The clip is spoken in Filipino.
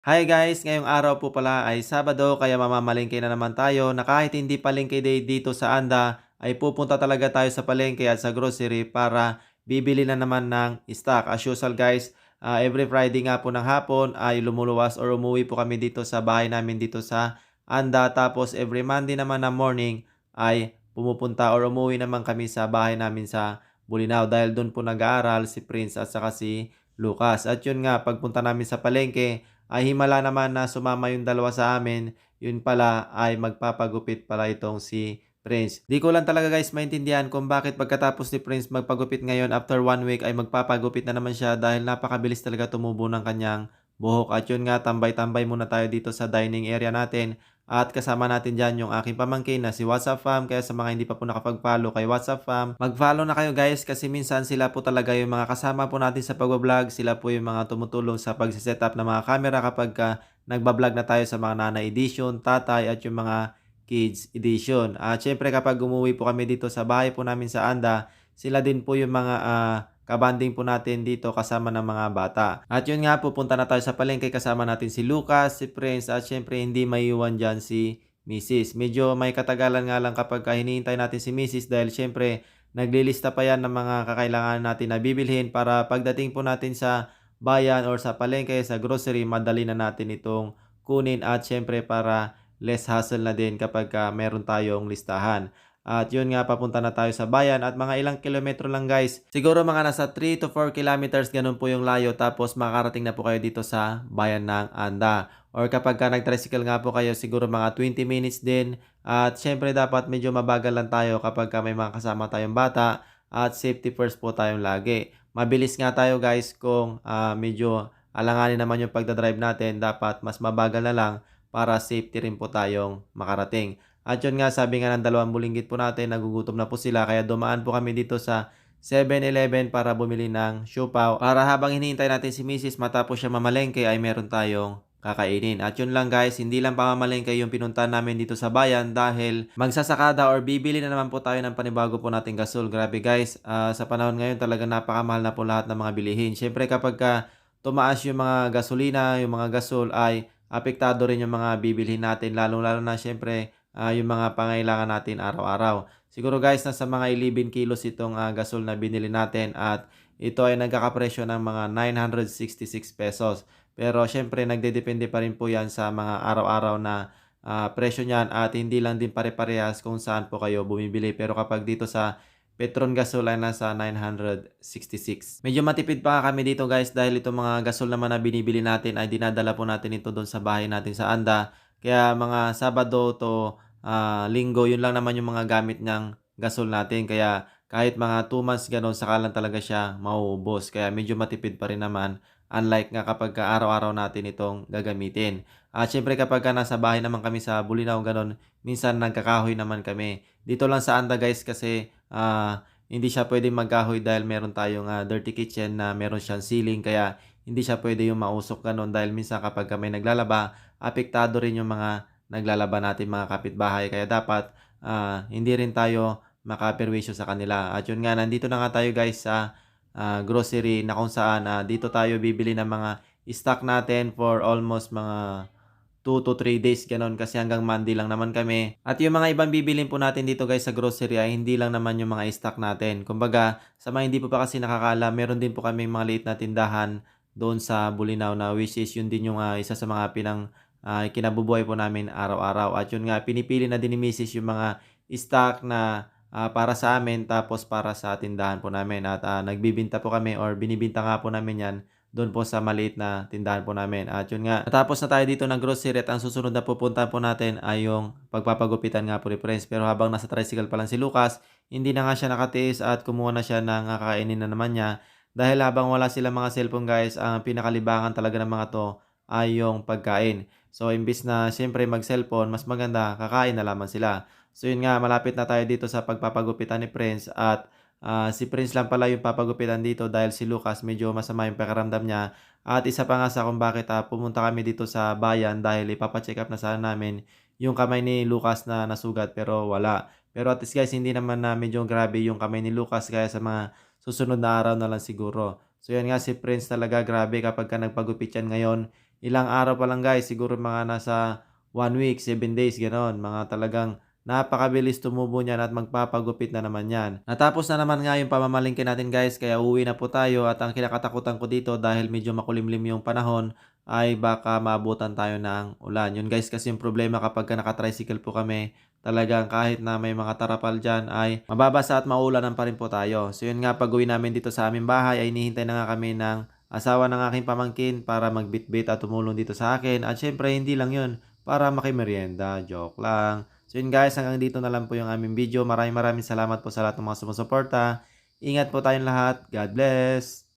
Hi guys! Ngayong araw po pala ay Sabado kaya mamamalengke na naman tayo na kahit hindi palengke day dito sa Anda ay pupunta talaga tayo sa palengke at sa grocery para bibili na naman ng stock. As usual guys, uh, every Friday nga po ng hapon ay lumuluwas or umuwi po kami dito sa bahay namin dito sa Anda. Tapos every Monday naman na morning ay pumupunta or umuwi naman kami sa bahay namin sa Bulinaw dahil doon po nag-aaral si Prince at saka si Lucas. At yun nga, pagpunta namin sa palengke, ay himala naman na sumama yung dalawa sa amin, yun pala ay magpapagupit pala itong si Prince. Di ko lang talaga guys maintindihan kung bakit pagkatapos ni Prince magpagupit ngayon after one week ay magpapagupit na naman siya dahil napakabilis talaga tumubo ng kanyang buhok. At yun nga, tambay-tambay muna tayo dito sa dining area natin at kasama natin dyan yung aking pamangkin na si WhatsApp Fam. Kaya sa mga hindi pa po nakapag-follow kay WhatsApp Fam, mag-follow na kayo guys kasi minsan sila po talaga yung mga kasama po natin sa pag-vlog. Sila po yung mga tumutulong sa pag-setup ng mga camera kapag ka nagbablog na tayo sa mga nanay edition, tatay at yung mga kids edition. At syempre kapag umuwi po kami dito sa bahay po namin sa Anda, sila din po yung mga uh, kabanding po natin dito kasama ng mga bata. At yun nga, pupunta na tayo sa palengke kasama natin si Lucas, si Prince at syempre hindi maiiwan dyan si Mrs. Medyo may katagalan nga lang kapag hinihintay natin si Mrs. dahil syempre naglilista pa yan ng mga kakailangan natin na bibilhin para pagdating po natin sa bayan or sa palengke, sa grocery, madali na natin itong kunin at syempre para less hassle na din kapag uh, meron tayong listahan. At yun nga, papunta na tayo sa bayan at mga ilang kilometro lang guys. Siguro mga nasa 3 to 4 kilometers ganun po yung layo tapos makarating na po kayo dito sa bayan ng Anda. Or kapag ka nag-tricycle nga po kayo, siguro mga 20 minutes din. At syempre dapat medyo mabagal lang tayo kapag ka may mga kasama tayong bata at safety first po tayong lagi. Mabilis nga tayo guys kung uh, medyo alanganin naman yung pagdadrive natin. Dapat mas mabagal na lang para safety rin po tayong makarating. At yun nga, sabi nga ng dalawang bulinggit po natin, nagugutom na po sila. Kaya dumaan po kami dito sa 7-Eleven para bumili ng siopaw. Para habang hinihintay natin si Mrs. matapos siya mamalengke ay meron tayong kakainin. At yun lang guys, hindi lang pamamalengke yung pinunta namin dito sa bayan dahil magsasakada or bibili na naman po tayo ng panibago po nating gasol. Grabe guys, uh, sa panahon ngayon talaga napakamahal na po lahat ng mga bilihin. Siyempre kapag ka tumaas yung mga gasolina, yung mga gasol ay apektado rin yung mga bibilhin natin. Lalo-lalo na siyempre uh, yung mga pangailangan natin araw-araw. Siguro guys, nasa mga 11 kilos itong uh, gasol na binili natin at ito ay nagkakapresyo ng mga 966 pesos. Pero syempre nagdedepende pa rin po yan sa mga araw-araw na uh, presyo niyan at hindi lang din pare-parehas kung saan po kayo bumibili. Pero kapag dito sa Petron gasol ay nasa 966. Medyo matipid pa kami dito guys dahil itong mga gasol naman na binibili natin ay dinadala po natin ito doon sa bahay natin sa Anda kaya mga Sabado to uh, Linggo, yun lang naman yung mga gamit ng gasol natin. Kaya kahit mga 2 months ganun, saka lang talaga siya mauubos. Kaya medyo matipid pa rin naman. Unlike nga kapag ka araw-araw natin itong gagamitin. At uh, syempre kapag ka nasa bahay naman kami sa Bulinaw, ganun, minsan nagkakahoy naman kami. Dito lang sa Anda guys kasi uh, hindi siya pwedeng magkahoy dahil meron tayong uh, dirty kitchen na meron siyang ceiling. Kaya hindi siya pwede yung mausok ganun dahil minsan kapag kami naglalaba, apektado rin yung mga naglalaba natin mga kapitbahay. Kaya dapat uh, hindi rin tayo makaperwisyo sa kanila. At yun nga, nandito na nga tayo guys sa uh, grocery na kung saan uh, dito tayo bibili ng mga stock natin for almost mga 2 to 3 days ganun kasi hanggang Monday lang naman kami. At yung mga ibang bibilin po natin dito guys sa grocery ay hindi lang naman yung mga stock natin. Kumbaga, sa mga hindi po pa kasi nakakala, meron din po kami mga liit na tindahan doon sa Bulinaw na which is yun din yung uh, isa sa mga pinang uh, kinabubuhay po namin araw-araw. At yun nga, pinipili na din ni Mrs. yung mga stock na uh, para sa amin tapos para sa tindahan po namin. At uh, nagbibinta po kami or binibinta nga po namin yan doon po sa maliit na tindahan po namin. At yun nga, natapos na tayo dito ng grocery at ang susunod na pupunta po natin ay yung pagpapagupitan nga po ni Prince. Pero habang nasa tricycle pa lang si Lucas, hindi na nga siya nakatiis at kumuha na siya ng kakainin na naman niya. Dahil habang wala silang mga cellphone guys, ang pinakalibangan talaga ng mga to ay yung pagkain. So, imbis na siyempre mag-cellphone, mas maganda, kakain na lamang sila. So, yun nga, malapit na tayo dito sa pagpapagupitan ni Prince at uh, si Prince lang pala yung papagupitan dito dahil si Lucas medyo masama yung pakiramdam niya. At isa pa nga sa kung bakit uh, pumunta kami dito sa bayan dahil ipapacheck up na sana namin yung kamay ni Lucas na nasugat pero wala. Pero at least guys, hindi naman na medyo grabe yung kamay ni Lucas kaya sa mga susunod na araw na lang siguro. So yan nga si Prince talaga grabe kapag ka nagpagupit yan ngayon ilang araw pa lang guys, siguro mga nasa 1 week, 7 days, ganon. Mga talagang napakabilis tumubo niyan at magpapagupit na naman yan. Natapos na naman nga yung pamamalingkin natin guys, kaya uwi na po tayo at ang kinakatakutan ko dito dahil medyo makulimlim yung panahon ay baka maabutan tayo ng ulan. Yun guys kasi yung problema kapag ka nakatricycle po kami, talagang kahit na may mga tarapal dyan ay mababasa at maulanan pa rin po tayo. So yun nga pag uwi namin dito sa aming bahay ay hinihintay na nga kami ng asawa ng aking pamangkin para magbitbit at tumulong dito sa akin. At syempre hindi lang yun para makimerienda. Joke lang. So yun guys hanggang dito na lang po yung aming video. Maraming maraming salamat po sa lahat ng mga sumusuporta. Ingat po tayong lahat. God bless.